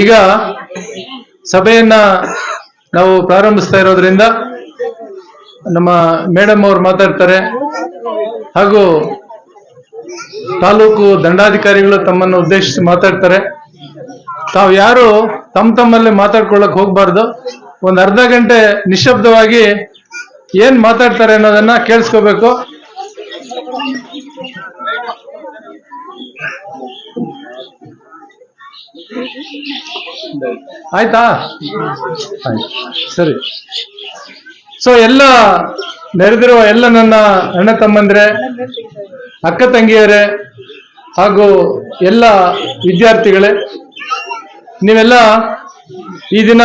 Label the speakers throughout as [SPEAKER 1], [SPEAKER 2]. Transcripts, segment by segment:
[SPEAKER 1] ಈಗ ಸಭೆಯನ್ನ ನಾವು ಪ್ರಾರಂಭಿಸ್ತಾ ಇರೋದ್ರಿಂದ ನಮ್ಮ ಮೇಡಮ್ ಅವ್ರು ಮಾತಾಡ್ತಾರೆ. ಹಾಗೂ ತಾಲೂಕು ದಂಡಾಧಿಕಾರಿಗಳು ತಮ್ಮನ್ನು ಉದ್ದೇಶಿಸಿ ಮಾತಾಡ್ತಾರೆ. ತಾವು ಯಾರು ತಮ್ಮ ತಮ್ಮಲ್ಲಿ ಮಾತಾಡ್ಕೊಳ್ಳಕ್ ಹೋಗ್ಬಾರ್ದು. ಒಂದ್ ಅರ್ಧ ಗಂಟೆ ನಿಶಬ್ದವಾಗಿ ಏನ್ ಮಾತಾಡ್ತಾರೆ ಅನ್ನೋದನ್ನ ಕೇಳಿಸ್ಕೋಬೇಕು. ಆಯ್ತಾ. ಸರಿ. ಸೊ ಎಲ್ಲ ನೆರೆದಿರುವ ಎಲ್ಲ ನನ್ನ ಅಣ್ಣ ತಮ್ಮಂದ್ರೆ, ಅಕ್ಕ ತಂಗಿಯರೇ, ಹಾಗೂ ಎಲ್ಲ ವಿದ್ಯಾರ್ಥಿಗಳೇ, ನೀವೆಲ್ಲ ಈ ದಿನ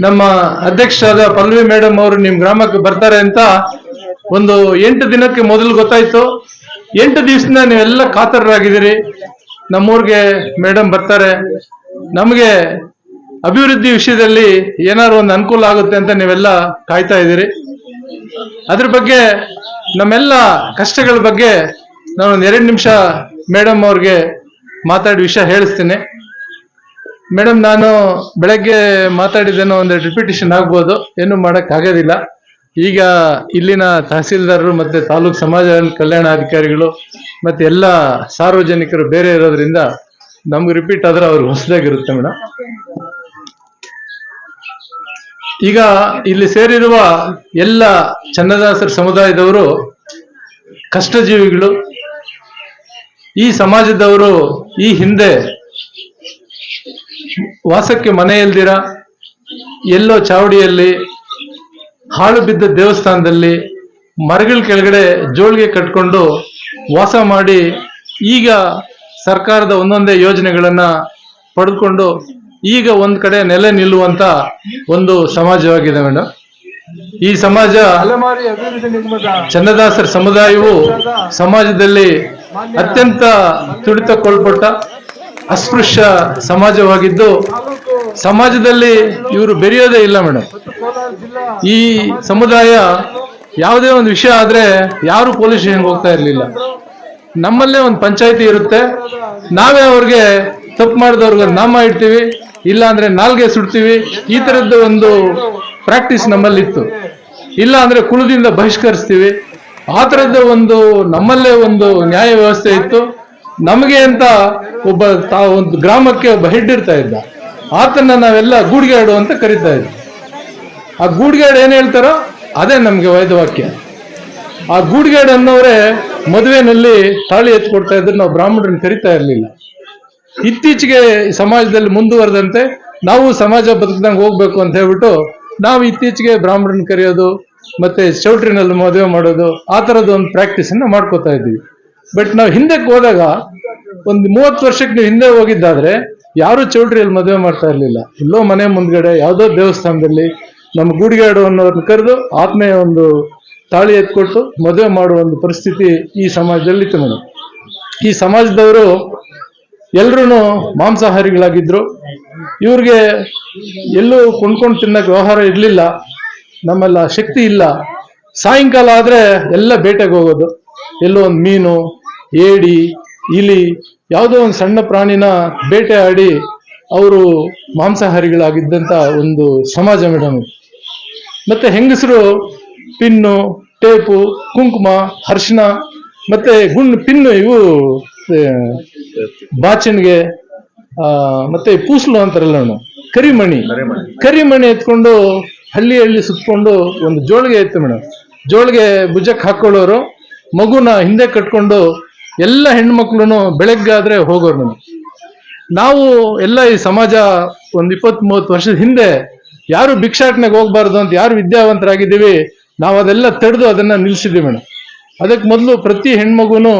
[SPEAKER 1] ನಮ್ಮ ಅಧ್ಯಕ್ಷರಾದ ಪಲ್ವಿ ಮೇಡಮ್ ಅವರು ನಿಮ್ಮ ಗ್ರಾಮಕ್ಕೆ ಬರ್ತಾರೆ ಅಂತ ಒಂದು ಎಂಟು ದಿನಕ್ಕೆ ಮೊದಲು ಗೊತ್ತಾಯ್ತು. ಎಂಟು ದಿವಸದಿಂದ ನೀವೆಲ್ಲ ಕಾತರರಾಗಿದ್ದೀರಿ. ನಮ್ಮೂರ್ಗೆ ಮೇಡಮ್ ಬರ್ತಾರೆ. ನಮಗೆ ಅಭಿವೃದ್ಧಿ ವಿಷಯದಲ್ಲಿ ಏನಾದ್ರು ಒಂದು ಅನುಕೂಲ ಆಗುತ್ತೆ ಅಂತ ನೀವೆಲ್ಲ ಕಾಯ್ತಾ ಇದ್ದೀರಿ. ಅದ್ರ ಬಗ್ಗೆ ನಮ್ಮೆಲ್ಲ ಕಷ್ಟಗಳ ಬಗ್ಗೆ ನಾನು ಒಂದು ಎರಡು ನಿಮಿಷ ಮೇಡಮ್ ಅವ್ರಿಗೆ ಮಾತಾಡಿ ವಿಷಯ ಹೇಳಿಸ್ತೀನಿ. ಮೇಡಮ್ ನಾನು ಬೆಳಗ್ಗೆ ಮಾತಾಡಿದ್ದೇನೋ ಒಂದು ರಿಪಿಟೇಷನ್ ಆಗ್ಬೋದು. ಏನು ಮಾಡಕ್ ಆಗೋದಿಲ್ಲ ಈಗ ಇಲ್ಲಿನ ತಹಸೀಲ್ದಾರರು ಮತ್ತೆ ತಾಲೂಕ್ ಸಮಾಜ ಕಲ್ಯಾಣ ಅಧಿಕಾರಿಗಳು ಮತ್ತೆ ಎಲ್ಲ ಸಾರ್ವಜನಿಕರು ಬೇರೆ ಇರೋದ್ರಿಂದ ನಮ್ಗೆ ರಿಪೀಟ್ ಆದ್ರೆ ಅವ್ರಿಗೆ ಹೊಸದಾಗಿರುತ್ತೆ ಮೇಡಮ್. ಈಗ ಇಲ್ಲಿ ಸೇರಿರುವ ಎಲ್ಲ ಚನ್ನದಾಸರ ಸಮುದಾಯದವರು ಕಷ್ಟಜೀವಿಗಳು, ಈ ಸಮಾಜದವರು ಈ ಹಿಂದೆ ವಾಸಕ್ಕೆ ಮನೆ ಇಲ್ದಿರ ಎಲ್ಲೋ ಚಾವಡಿಯಲ್ಲಿ ಹಾಳು ಬಿದ್ದ ದೇವಸ್ಥಾನದಲ್ಲಿ ಮರಗಳ ಕೆಳಗಡೆ ಜೋಳಿಗೆ ಕಟ್ಕೊಂಡು ವಾಸ ಮಾಡಿ ಈಗ ಸರ್ಕಾರದ ಒಂದೊಂದೇ ಯೋಜನೆಗಳನ್ನ ಪಡೆದುಕೊಂಡು ಈಗ ಒಂದ್ ಕಡೆ ನೆಲೆ ನಿಲ್ಲುವಂತ ಒಂದು ಸಮಾಜವಾಗಿದೆ ಮೇಡಮ್ ಈ ಸಮಾಜ ಚನ್ನದಾಸರ ಸಮುದಾಯವು ಸಮಾಜದಲ್ಲಿ ಅತ್ಯಂತ ತುಳಿತಕ್ಕೊಳ್ಪಟ್ಟ ಅಸ್ಪೃಶ್ಯ ಸಮಾಜವಾಗಿದ್ದು, ಸಮಾಜದಲ್ಲಿ ಇವರು ಬೆರೆಯೋದೇ ಇಲ್ಲ ಮೇಡಮ್. ಈ ಸಮುದಾಯ ಯಾವುದೇ ಒಂದು ವಿಷಯ ಆದ್ರೆ ಯಾರು ಪೊಲೀಸ್ ಸ್ಟೇಷನ್ಗೆ ಹೋಗ್ತಾ ಇರಲಿಲ್ಲ. ನಮ್ಮಲ್ಲೇ ಒಂದು ಪಂಚಾಯಿತಿ ಇರುತ್ತೆ. ನಾವೇ ಅವ್ರಿಗೆ ತಪ್ಪು ಮಾಡಿದವ್ರಿಗೆ ನಾಮ ಇಡ್ತೀವಿ, ಇಲ್ಲ ಅಂದ್ರೆ ನಾಲ್ಗೆ ಸುಡ್ತೀವಿ. ಈ ತರದ್ದು ಒಂದು ಪ್ರಾಕ್ಟೀಸ್ ನಮ್ಮಲ್ಲಿತ್ತು. ಇಲ್ಲ ಅಂದ್ರೆ ಕುಲದಿಂದ ಬಹಿಷ್ಕರಿಸ್ತೀವಿ. ಆ ತರದ್ದು ಒಂದು ನಮ್ಮಲ್ಲೇ ಒಂದು ನ್ಯಾಯ ವ್ಯವಸ್ಥೆ ಇತ್ತು. ನಮಗೆ ಅಂತ ಒಬ್ಬ ತಾ ಒಂದು ಗ್ರಾಮಕ್ಕೆ ಒಬ್ಬ ಹೆಡ್ ಇರ್ತಾ ಇದ್ದ. ಆತನ ನಾವೆಲ್ಲ ಗೂಡ್ಗಾಡು ಅಂತ ಕರಿತಾ ಇದ್ವಿ. ಆ ಗೂಡ್ಗಾಡ್ ಏನು ಹೇಳ್ತಾರೋ ಅದೇ ನಮಗೆ ವೇದವಾಕ್ಯ ಆ ಗೂಡ್ಗಾಡ್ ಅನ್ನೋರೇ ಮದುವೆನಲ್ಲಿ ತಾಳಿ ಎತ್ಕೊಡ್ತಾ ಇದ್ರೆ, ನಾವು ಬ್ರಾಹ್ಮಣರನ್ನ ಕರಿತಾ ಇರಲಿಲ್ಲ. ಇತ್ತೀಚೆಗೆ ಸಮಾಜದಲ್ಲಿ ಮುಂದುವರೆದಂತೆ ನಾವು ಸಮಾಜ ಬದುಕಿದಂಗೆ ಹೋಗ್ಬೇಕು ಅಂತ ಹೇಳ್ಬಿಟ್ಟು ನಾವು ಇತ್ತೀಚೆಗೆ ಬ್ರಾಹ್ಮಣರನ್ನ ಕರೆಯೋದು, ಮತ್ತೆ ಚೌಟ್ರಿನಲ್ಲಿ ಮದುವೆ ಮಾಡೋದು, ಆ ಥರದ ಒಂದು ಪ್ರಾಕ್ಟೀಸ್ ಅನ್ನ ಮಾಡ್ಕೋತಾ ಇದ್ವಿ. ಬಟ್ ನಾವು ಹಿಂದಕ್ಕೆ ಹೋದಾಗ ಒಂದು ಮೂವತ್ತು ವರ್ಷಕ್ಕೆ ನೀವು ಹಿಂದೆ ಹೋಗಿದ್ದಾದ್ರೆ ಯಾರು ಚೌಟ್ರಿಯಲ್ಲಿ ಮದುವೆ ಮಾಡ್ತಾ ಇರಲಿಲ್ಲ. ಎಲ್ಲೋ ಮನೆ ಮುಂದ್ಗಡೆ ಯಾವುದೋ ದೇವಸ್ಥಾನದಲ್ಲಿ ನಮ್ಮ ಗೂಡಿಗಾಡು ಅನ್ನೋರನ್ನ ಕರೆದು ಆತ್ಮೀಯ ಒಂದು ತಾಳಿ ಎತ್ಕೊಟ್ಟು ಮದುವೆ ಮಾಡುವ ಒಂದು ಪರಿಸ್ಥಿತಿ ಈ ಸಮಾಜದಲ್ಲಿ ಇತ್ತು ಮೇಡಮ್. ಈ ಸಮಾಜದವರು ಎಲ್ರೂ ಮಾಂಸಾಹಾರಿಗಳಾಗಿದ್ರು. ಇವ್ರಿಗೆ ಎಲ್ಲೂ ಕೊಂಡ್ಕೊಂಡು ತಿನ್ನಕ್ಕೆ ವ್ಯವಹಾರ ಇರಲಿಲ್ಲ. ನಮ್ಮೆಲ್ಲ ಶಕ್ತಿ ಇಲ್ಲ. ಸಾಯಂಕಾಲ ಆದರೆ ಎಲ್ಲ ಬೇಟೆಗೆ ಹೋಗೋದು. ಎಲ್ಲೋ ಒಂದು ಮೀನು ಏಡಿ ಇಲಿ ಯಾವುದೋ ಒಂದು ಸಣ್ಣ ಪ್ರಾಣಿನ ಬೇಟೆ ಆಡಿ ಅವರು ಮಾಂಸಾಹಾರಿಗಳಾಗಿದ್ದಂಥ ಒಂದು ಸಮಾಜ ಮೇಡಮ್. ಮತ್ತೆ ಹೆಂಗಸರು ಪಿನ್ನು, ಟೇಪು, ಕುಂಕುಮ ಹರ್ಷಣ ಮತ್ತೆ ಗುಂಡ್, ಪಿನ್ನು ಇವು ಬಾಚನ್ಗೆ ಬಾಚಣಿಗೆ ಮತ್ತೆ ಪೂಸ್ಲು ಅಂತಾರಲ್ಲ ನಾನು ಕರಿಮಣಿ ಕರಿಮಣಿ ಎತ್ಕೊಂಡು ಹಳ್ಳಿ ಹಳ್ಳಿ ಸುತ್ಕೊಂಡು ಒಂದು ಜೋಳಿಗೆ ಇತ್ತು ಮೇಡಮ್ ಜೋಳಿಗೆ ಭುಜಕ್ಕೆ ಹಾಕೊಳ್ಳೋರು, ಮಗುನ ಹಿಂದೆ ಕಟ್ಕೊಂಡು ಎಲ್ಲ ಹೆಣ್ಮಕ್ಳು ಬೆಳಗ್ಗಾದ್ರೆ ಹೋಗೋರು ನಮ್ಗೆ. ನಾವು ಎಲ್ಲ ಈ ಸಮಾಜ ಒಂದು ಇಪ್ಪತ್ತ್ ಮೂವತ್ತು ವರ್ಷದ ಹಿಂದೆ ಯಾರು ಭಿಕ್ಷಾಟನೆಗೆ ಹೋಗ್ಬಾರ್ದು ಅಂತ, ಯಾರು ವಿದ್ಯಾವಂತರಾಗಿದ್ದೀವಿ, ನಾವು ಅದೆಲ್ಲ ತಡೆದು ಅದನ್ನ ನಿಲ್ಸಿದ್ವಿ ಮೇಡಮ್. ಅದಕ್ಕೆ ಮೊದಲು ಪ್ರತಿ ಹೆಣ್ಮಗುನು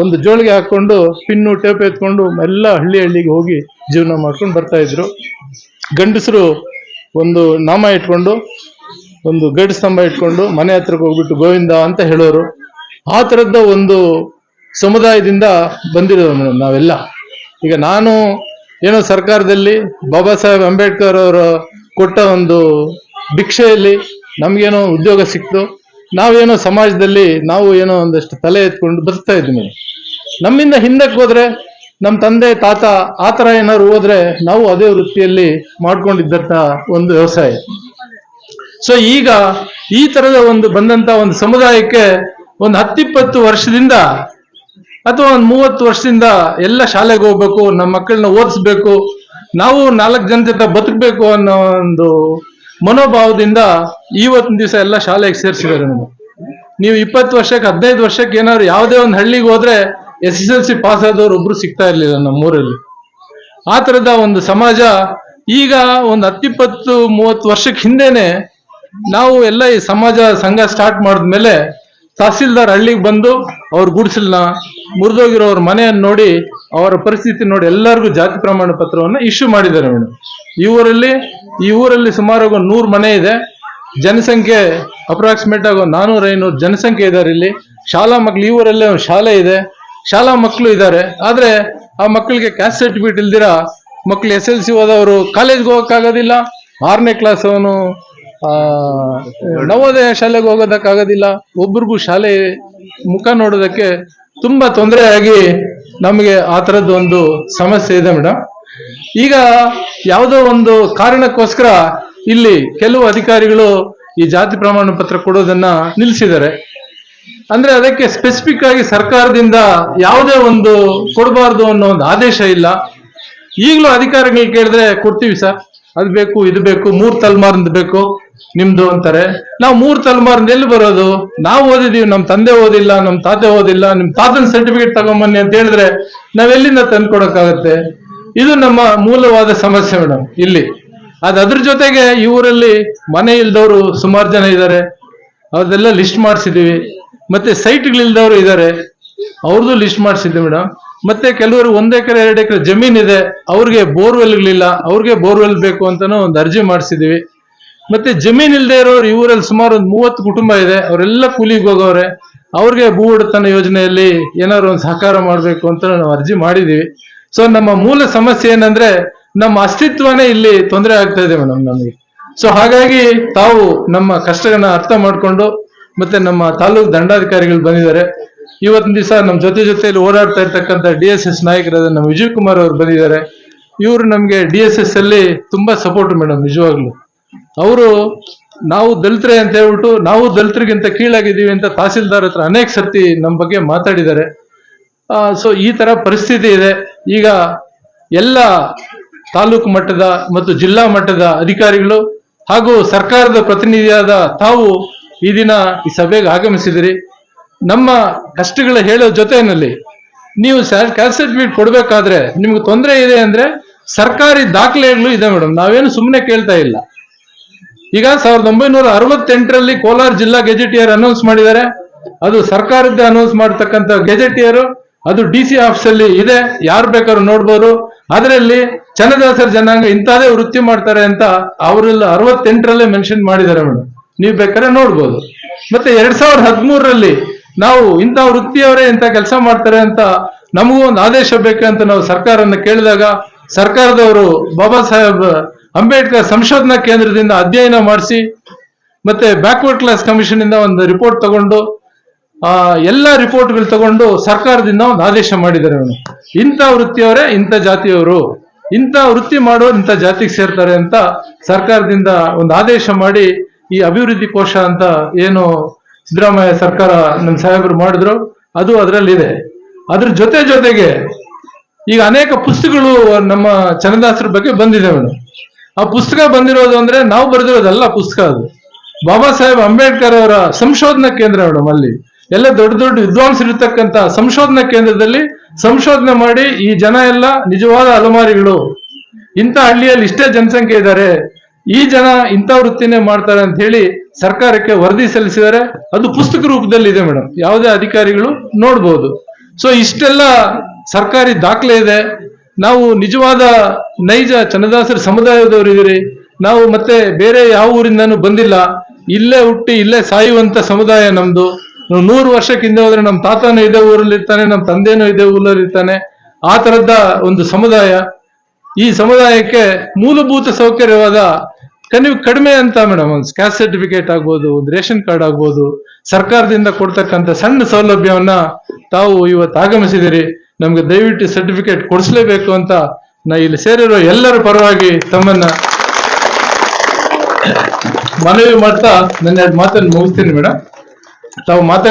[SPEAKER 1] ಒಂದು ಜೋಳಿಗೆ ಹಾಕೊಂಡು ಪಿನ್ನು, ಟೇಪ್ ಎತ್ಕೊಂಡು ಎಲ್ಲ ಹಳ್ಳಿ ಹಳ್ಳಿಗೆ ಹೋಗಿ ಜೀವನ ಮಾಡ್ಕೊಂಡು ಬರ್ತಾ ಇದ್ರು. ಗಂಡಸರು ಒಂದು ನಾಮ ಇಟ್ಕೊಂಡು, ಒಂದು ಗಡಿ ಸ್ತಂಭ ಇಟ್ಕೊಂಡು ಮನೆ ಹತ್ರಕ್ಕೆ ಹೋಗ್ಬಿಟ್ಟು ಗೋವಿಂದ ಅಂತ ಹೇಳೋರು. ಆ ಥರದ್ದ ಒಂದು ಸಮುದಾಯದಿಂದ ಬಂದಿರೋದು ಮೇಡಮ್ ನಾವೆಲ್ಲ. ಈಗ ನಾನು ಏನೋ ಸರ್ಕಾರದಲ್ಲಿ ಬಾಬಾ ಸಾಹೇಬ್ ಅಂಬೇಡ್ಕರ್ ಅವರು ಕೊಟ್ಟ ಒಂದು ಭಿಕ್ಷೆಯಲ್ಲಿ ನಮಗೇನೋ ಉದ್ಯೋಗ ಸಿಕ್ತು. ನಾವೇನೋ ಸಮಾಜದಲ್ಲಿ ನಾವು ಏನೋ ಒಂದಷ್ಟು ತಲೆ ಎತ್ಕೊಂಡು ಬದುಕ್ತಾ ಇದ್ವಿ ನಮ್ಮಿಂದ ಹಿಂದಕ್ಕೆ ಹೋದ್ರೆ ನಮ್ಮ ತಂದೆ, ತಾತ ಆ ಥರ ಏನಾದ್ರು ಹೋದ್ರೆ ನಾವು ಅದೇ ವೃತ್ತಿಯಲ್ಲಿ ಮಾಡ್ಕೊಂಡಿದ್ದಂಥ ಒಂದು ವ್ಯವಸಾಯ. ಸೊ ಈಗ ಈ ತರದ ಒಂದು ಬಂದಂತ ಒಂದು ಸಮುದಾಯಕ್ಕೆ ಒಂದು ಹತ್ತಿಪ್ಪತ್ತು ವರ್ಷದಿಂದ ಅಥವಾ ಒಂದು ಮೂವತ್ತು ವರ್ಷದಿಂದ ಎಲ್ಲ ಶಾಲೆಗೆ ಹೋಗ್ಬೇಕು ನಮ್ಮ ಮಕ್ಕಳನ್ನ ಓದಿಸ್ಬೇಕು, ನಾವು ನಾಲ್ಕು ಜನ ಜೊತೆ ಬದುಕಬೇಕು ಅನ್ನೋ ಒಂದು ಮನೋಭಾವದಿಂದ ಇವತ್ತಿನ ದಿವಸ ಎಲ್ಲ ಶಾಲೆಗೆ ಸೇರಿಸಿದ್ದಾರೆ ನಮಗೆ. ನೀವು ಇಪ್ಪತ್ತು ವರ್ಷಕ್ಕೆ, ಹದಿನೈದು ವರ್ಷಕ್ಕೆ ಏನಾದ್ರು ಯಾವುದೇ ಒಂದು ಹಳ್ಳಿಗೆ ಹೋದ್ರೆ S S L C pass ಆದವ್ರು ಒಬ್ರು ಸಿಗ್ತಾ ಇರ್ಲಿಲ್ಲ ನಮ್ಮೂರಲ್ಲಿ. ಆ ಥರದ ಒಂದು ಸಮಾಜ ಈಗ ಒಂದು ಹತ್ತಿಪ್ಪತ್ತು, ಮೂವತ್ತು ವರ್ಷಕ್ಕೆ ಹಿಂದೆನೆ ನಾವು ಎಲ್ಲ ಈ ಸಮಾಜ ಸಂಘ ಸ್ಟಾರ್ಟ್ ಮಾಡಿದ್ಮೇಲೆ ತಹಸೀಲ್ದಾರ್ ಹಳ್ಳಿಗೆ ಬಂದು ಅವ್ರ ಗುಡಿಸಲ್ನ ಮುರಿದೋಗಿರೋರ ಮನೆಯನ್ನು ನೋಡಿ, ಅವರ ಪರಿಸ್ಥಿತಿ ನೋಡಿ ಎಲ್ಲರಿಗೂ ಜಾತಿ ಪ್ರಮಾಣ ಪತ್ರವನ್ನು ಇಶ್ಯೂ ಮಾಡಿದ್ದಾರೆ ಮೇಡಮ್. ಈ ಊರಲ್ಲಿ ಈ ಊರಲ್ಲಿ ಸುಮಾರು ಒಂದು ನೂರು ಮನೆ ಇದೆ. ಜನಸಂಖ್ಯೆ ಅಪ್ರಾಕ್ಸಿಮೇಟ್ ಆಗಿ ಒಂದು ನಾನೂರ ಐನೂರು ಜನಸಂಖ್ಯೆ ಇದ್ದಾರೆ ಇಲ್ಲಿ. ಶಾಲಾ ಮಕ್ಕಳು ಈ ಊರಲ್ಲೇ ಒಂದು ಶಾಲೆ ಇದೆ. ಶಾಲಾ ಮಕ್ಕಳು ಇದ್ದಾರೆ ಆದರೆ ಆ ಮಕ್ಕಳಿಗೆ ಕ್ಯಾಸ್ಟ್ ಸರ್ಟಿಫಿಕೇಟ್ ಇಲ್ದಿರ ಮಕ್ಕಳು ಎಸ್ ಎಲ್ ಸಿ ಹೋದವರು ಕಾಲೇಜ್ಗೆ ಹೋಗೋಕ್ಕಾಗೋದಿಲ್ಲ. ಆರನೇ ಕ್ಲಾಸ್ ಅವನು ನವೋದಯ ಶಾಲೆಗೆ ಹೋಗೋದಕ್ಕಾಗೋದಿಲ್ಲ. ಒಬ್ರಿಗೂ ಶಾಲೆ ಮುಖ ನೋಡೋದಕ್ಕೆ ತುಂಬಾ ತೊಂದರೆ ಆಗಿ ನಮಗೆ ಆ ಥರದ್ದು ಒಂದು ಸಮಸ್ಯೆ ಇದೆ ಮೇಡಮ್ ಈಗ ಯಾವುದೋ ಒಂದು ಕಾರಣಕ್ಕೋಸ್ಕರ ಇಲ್ಲಿ ಕೆಲವು ಅಧಿಕಾರಿಗಳು ಈ ಜಾತಿ ಪ್ರಮಾಣ ಪತ್ರ ಕೊಡೋದನ್ನ ನಿಲ್ಲಿಸಿದ್ದಾರೆ. ಅಂದ್ರೆ ಅದಕ್ಕೆ ಸ್ಪೆಸಿಫಿಕ್ ಆಗಿ ಸರ್ಕಾರದಿಂದ ಯಾವುದೇ ಒಂದು ಕೊಡಬಾರ್ದು ಅನ್ನೋ ಒಂದು ಆದೇಶ ಇಲ್ಲ. ಈಗಲೂ ಅಧಿಕಾರಿಗಳು ಕೇಳಿದ್ರೆ ಕೊಡ್ತೀವಿ ಸರ್. ಅದು ಬೇಕು, ಇದು ಬೇಕು, ಮೂರು ತಲೆಮಾರಿಂದ ಬೇಕು. ನಿಮ್ದು ಅಂತಾರೆ, ನಾವು ಮೂರ್ ತಲೆಮಾರಿಂದ ಎಲ್ಲಿ ಬರೋದು, ನಾವು ಓದಿದೀವಿ, ನಮ್ ತಂದೆ ಓದಿಲ್ಲ, ನಮ್ ತಾತೆ ಓದಿಲ್ಲ, ನಿಮ್ ತಾತನ ಸರ್ಟಿಫಿಕೇಟ್ ತಗೊಂಬನ್ನಿ ಅಂತ ಹೇಳಿದ್ರೆ ನಾವೆಲ್ಲಿಂದ ತಂದ್ಕೊಡಕ್ಕಾಗತ್ತೆ ಇದು ನಮ್ಮ ಮೂಲವಾದ ಸಮಸ್ಯೆ ಮೇಡಮ್, ಇಲ್ಲಿ. ಅದ್ ಅದ್ರ ಜೊತೆಗೆ ಈ ಊರಲ್ಲಿ ಮನೆ ಇಲ್ದವರು ಸುಮಾರು ಜನ ಇದ್ದಾರೆ ಅವ್ರದೆಲ್ಲ ಲಿಸ್ಟ್ ಮಾಡಿಸಿದೀವಿ, ಮತ್ತೆ ಸೈಟ್ಗಳಿಲ್ದವರು ಇದ್ದಾರೆ ಅವ್ರದ್ದು ಲಿಸ್ಟ್ ಮಾಡಿಸಿದ್ವಿ ಮೇಡಮ್. ಮತ್ತೆ ಕೆಲವರು ಒಂದ್ ಎಕರೆ, ಎರಡು ಎಕರೆ ಜಮೀನ್ ಇದೆ, ಅವ್ರಿಗೆ ಬೋರ್ವೆಲ್ಗಳಿಲ್ಲ, ಅವ್ರಿಗೆ ಬೋರ್ವೆಲ್ ಬೇಕು ಅಂತಾನು ಒಂದು ಅರ್ಜಿ ಮಾಡಿಸಿದೀವಿ. ಮತ್ತೆ ಜಮೀನ್ ಇಲ್ಲದೆ ಇರೋರು ಇವರಲ್ಲಿ ಸುಮಾರು ಒಂದು ಮೂವತ್ತು ಕುಟುಂಬ ಇದೆ. ಅವರೆಲ್ಲ ಕೂಲಿಗೆ ಹೋಗೋರೆ ಅವ್ರಿಗೆ ಭೂ ಒಡೆತನ ಯೋಜನೆಯಲ್ಲಿ ಏನಾದ್ರು ಒಂದು ಸಹಕಾರ ಮಾಡಬೇಕು ಅಂತ ನಾವು ಅರ್ಜಿ ಮಾಡಿದೀವಿ. ಸೊ ನಮ್ಮ ಮೂಲ ಸಮಸ್ಯೆ ಏನಂದ್ರೆ ನಮ್ಮ ಅಸ್ತಿತ್ವನೇ ಇಲ್ಲಿ ತೊಂದರೆ ಆಗ್ತಾ ಇದೆ ಮೇಡಮ್ ನಮಗೆ. ಸೊ ಹಾಗಾಗಿ ತಾವು ನಮ್ಮ ಕಷ್ಟಗಳನ್ನ ಅರ್ಥ ಮಾಡ್ಕೊಂಡು ಮತ್ತೆ ನಮ್ಮ ತಾಲೂಕು ದಂಡಾಧಿಕಾರಿಗಳು ಬಂದಿದ್ದಾರೆ. ಇವತ್ತಿನ ದಿವಸ ನಮ್ಮ ಜೊತೆ ಜೊತೆಯಲ್ಲಿ ಓಡಾಡ್ತಾ ಇರ್ತಕ್ಕಂಥ ಡಿ ಎಸ್ ಎಸ್ ನಾಯಕರಾದ ನಮ್ಮ ವಿಜಯ್ ಕುಮಾರ್ ಅವರು ಬಂದಿದ್ದಾರೆ. ಇವರು ನಮಗೆ ಡಿ ಎಸ್ ಎಸ್ ಅಲ್ಲಿ ತುಂಬಾ ಸಪೋರ್ಟ್ ಮೇಡಮ್, ನಿಜವಾಗ್ಲು. ಅವರು ನಾವು ದಲಿತರೆ ಅಂತ ಹೇಳ್ಬಿಟ್ಟು ನಾವು ದಲಿತರಿಗಿಂತ ಕೀಳಾಗಿದ್ದೀವಿ ಅಂತ ತಹಸೀಲ್ದಾರ್ ಹತ್ರ ಅನೇಕ ಸರ್ತಿ ನಮ್ಮ ಬಗ್ಗೆ ಮಾತಾಡಿದ್ದಾರೆ. ಸೊ ಈ ತರ ಪರಿಸ್ಥಿತಿ ಇದೆ. ಈಗ ಎಲ್ಲ ತಾಲೂಕು ಮಟ್ಟದ ಮತ್ತು ಜಿಲ್ಲಾ ಮಟ್ಟದ ಅಧಿಕಾರಿಗಳು ಹಾಗೂ ಸರ್ಕಾರದ ಪ್ರತಿನಿಧಿಯಾದ ತಾವು ಈ ದಿನ ಈ ಸಭೆಗೆ ಆಗಮಿಸಿದಿರಿ. ನಮ್ಮ ಕಷ್ಟಗಳ ಹೇಳೋ ಜೊತೆಯಲ್ಲಿ ನೀವು ಕ್ಯಾಸ್ಟ್ ಸರ್ಟಿಫಿಕೇಟ್ ಕೊಡ್ಬೇಕಾದ್ರೆ ನಿಮ್ಗೆ ತೊಂದರೆ ಇದೆ ಅಂದ್ರೆ ಸರ್ಕಾರಿ ದಾಖಲೆಗಳು ಇದೆ ಮೇಡಮ್. ನಾವೇನು ಸುಮ್ಮನೆ ಕೇಳ್ತಾ ಇಲ್ಲ. ಈಗ ಸಾವಿರದ ಒಂಬೈನೂರ ಅರವತ್ತೆಂಟರಲ್ಲಿ ಕೋಲಾರ ಜಿಲ್ಲಾ ಗೆಜೆಟಿಯರ್ ಅನೌನ್ಸ್ ಮಾಡಿದ್ದಾರೆ. ಅದು ಸರ್ಕಾರದ್ದೇ ಅನೌನ್ಸ್ ಮಾಡತಕ್ಕಂತ ಗೆಜೆಟಿಯರ್. ಅದು ಡಿ ಸಿ ಆಫೀಸ್ ಅಲ್ಲಿ ಇದೆ. ಯಾರು ಬೇಕಾದ್ರೂ ನೋಡ್ಬೋದು. ಅದರಲ್ಲಿ ಚನ್ನದಾಸರ ಜನಾಂಗ ಇಂಥದೇ ವೃತ್ತಿ ಮಾಡ್ತಾರೆ ಅಂತ ಅವರೆಲ್ಲ ಅರವತ್ತೆಂಟರಲ್ಲೇ ಮೆನ್ಷನ್ ಮಾಡಿದ್ದಾರೆ ಮೇಡಮ್. ನೀವು ಬೇಕಾದ್ರೆ ನೋಡ್ಬೋದು. ಮತ್ತೆ ಎರಡ್ ಸಾವಿರದ ಹದಿಮೂರರಲ್ಲಿ ನಾವು ಇಂಥ ವೃತ್ತಿಯವರೇ ಇಂಥ ಕೆಲಸ ಮಾಡ್ತಾರೆ ಅಂತ ನಮಗೂ ಒಂದು ಆದೇಶ ಬೇಕಂತ ನಾವು ಸರ್ಕಾರನ ಕೇಳಿದಾಗ ಸರ್ಕಾರದವರು ಬಾಬಾ ಸಾಹೇಬ್ ಅಂಬೇಡ್ಕರ್ ಸಂಶೋಧನಾ ಕೇಂದ್ರದಿಂದ ಅಧ್ಯಯನ ಮಾಡಿಸಿ, ಮತ್ತೆ ಬ್ಯಾಕ್ವರ್ಡ್ ಕ್ಲಾಸ್ ಕಮಿಷನ್ ಇಂದ ಒಂದು ರಿಪೋರ್ಟ್ ತಗೊಂಡು, ಆ, ಎಲ್ಲ ರಿಪೋರ್ಟ್ಗಳು ತಗೊಂಡು ಸರ್ಕಾರದಿಂದ ಒಂದು ಆದೇಶ ಮಾಡಿದ್ದಾರೆ ಅವನು ಇಂಥ ವೃತ್ತಿಯವರೇ ಇಂಥ ಜಾತಿಯವರು. ಇಂಥ ವೃತ್ತಿ ಮಾಡೋ ಇಂಥ ಜಾತಿಗೆ ಸೇರ್ತಾರೆ ಅಂತ ಸರ್ಕಾರದಿಂದ ಒಂದು ಆದೇಶ ಮಾಡಿ, ಈ ಅಭಿವೃದ್ಧಿ ಕೋಶ ಅಂತ ಏನು ಸಿದ್ದರಾಮಯ್ಯ ಸರ್ಕಾರ ನಮ್ಮ ಸಾಹೇಬರು ಮಾಡಿದ್ರು, ಅದು ಅದರಲ್ಲಿದೆ. ಅದ್ರ ಜೊತೆ ಜೊತೆಗೆ ಈಗ ಅನೇಕ ಪುಸ್ತಕಗಳು ನಮ್ಮ ಚನ್ನದಾಸರ ಬಗ್ಗೆ ಬಂದಿದೆ ಮೇಡಮ್ ಆ ಪುಸ್ತಕ ಬಂದಿರೋದು ಅಂದ್ರೆ ನಾವು ಬರೆದಿರೋದಲ್ಲ ಪುಸ್ತಕ ಅದು. ಬಾಬಾ ಸಾಹೇಬ್ ಅಂಬೇಡ್ಕರ್ ಅವರ ಸಂಶೋಧನಾ ಕೇಂದ್ರ ಮೇಡಮ್ ಅಲ್ಲಿ. ಎಲ್ಲ ದೊಡ್ಡ ದೊಡ್ಡ ವಿದ್ವಾಂಸರು ಇರ್ತಕ್ಕಂತ ಸಂಶೋಧನಾ ಕೇಂದ್ರದಲ್ಲಿ ಸಂಶೋಧನೆ ಮಾಡಿ ಈ ಜನ ಎಲ್ಲ ನಿಜವಾದ ಅಲಮಾರಿಗಳು. ಇಂಥ ಹಳ್ಳಿಯಲ್ಲಿ ಇಷ್ಟೇ ಜನಸಂಖ್ಯೆ ಇದ್ದಾರೆ. ಈ ಜನ ಇಂಥ ವೃತ್ತಿನೇ ಮಾಡ್ತಾರೆ ಅಂತ ಹೇಳಿ ಸರ್ಕಾರಕ್ಕೆ ವರದಿ ಸಲ್ಲಿಸಿದರೆ ಅದು ಪುಸ್ತಕ ರೂಪದಲ್ಲಿ ಇದೆ ಮೇಡಮ್ ಯಾವುದೇ ಅಧಿಕಾರಿಗಳು ನೋಡ್ಬೋದು. ಸೊ ಇಷ್ಟೆಲ್ಲ ಸರ್ಕಾರಿ ದಾಖಲೆ ಇದೆ. ನಾವು ನಿಜವಾದ ನೈಜ ಚನ್ನದಾಸರ ಸಮುದಾಯದವರಿದ್ದೀರಿ ನಾವು ಮತ್ತೆ ಬೇರೆ ಯಾವ ಊರಿಂದನೂ ಬಂದಿಲ್ಲ. ಇಲ್ಲೇ ಹುಟ್ಟಿ ಇಲ್ಲೇ ಸಾಯುವಂತ ಸಮುದಾಯ ನಮ್ದು. ನೂರು ವರ್ಷಕ್ಕೆ ಹಿಂದೆ ಹೋದ್ರೆ ನಮ್ಮ ತಾತನೂ ಇದೇ ಊರಲ್ಲಿ ಇರ್ತಾನೆ, ನಮ್ಮ ತಂದೆನೂ ಇದೇ ಊರಲ್ಲಿ ಇರ್ತಾನೆ. ಆ ತರದ ಒಂದು ಸಮುದಾಯ. ಈ ಸಮುದಾಯಕ್ಕೆ ಮೂಲಭೂತ ಸೌಕರ್ಯವಾದ ನೀವು ಕಡಿಮೆ ಅಂತ ಮೇಡಮ್ ಒಂದು ಕ್ಯಾಸ್ಟ್ ಸರ್ಟಿಫಿಕೇಟ್ ಆಗ್ಬೋದು, ಒಂದು ರೇಷನ್ ಕಾರ್ಡ್ ಆಗ್ಬೋದು, ಸರ್ಕಾರದಿಂದ ಕೊಡ್ತಕ್ಕಂಥ ಸಣ್ಣ ಸೌಲಭ್ಯವನ್ನ ತಾವು ಇವತ್ತು ಆಗಮಿಸಿದಿರಿ. ನಮ್ಗೆ ದಯವಿಟ್ಟು ಸರ್ಟಿಫಿಕೇಟ್ ಕೊಡಿಸ್ಲೇಬೇಕು ಅಂತ ನಾ ಇಲ್ಲಿ ಸೇರಿರೋ ಎಲ್ಲರ ಪರವಾಗಿ ತಮ್ಮನ್ನ ಮನವಿ ಮಾಡ್ತಾ ನನ್ನ ಎರಡು ಮಾತನ್ನು ಮುಗಿಸ್ತೀನಿ ಮೇಡಮ್ ತಾವು ಮಾತಾಡ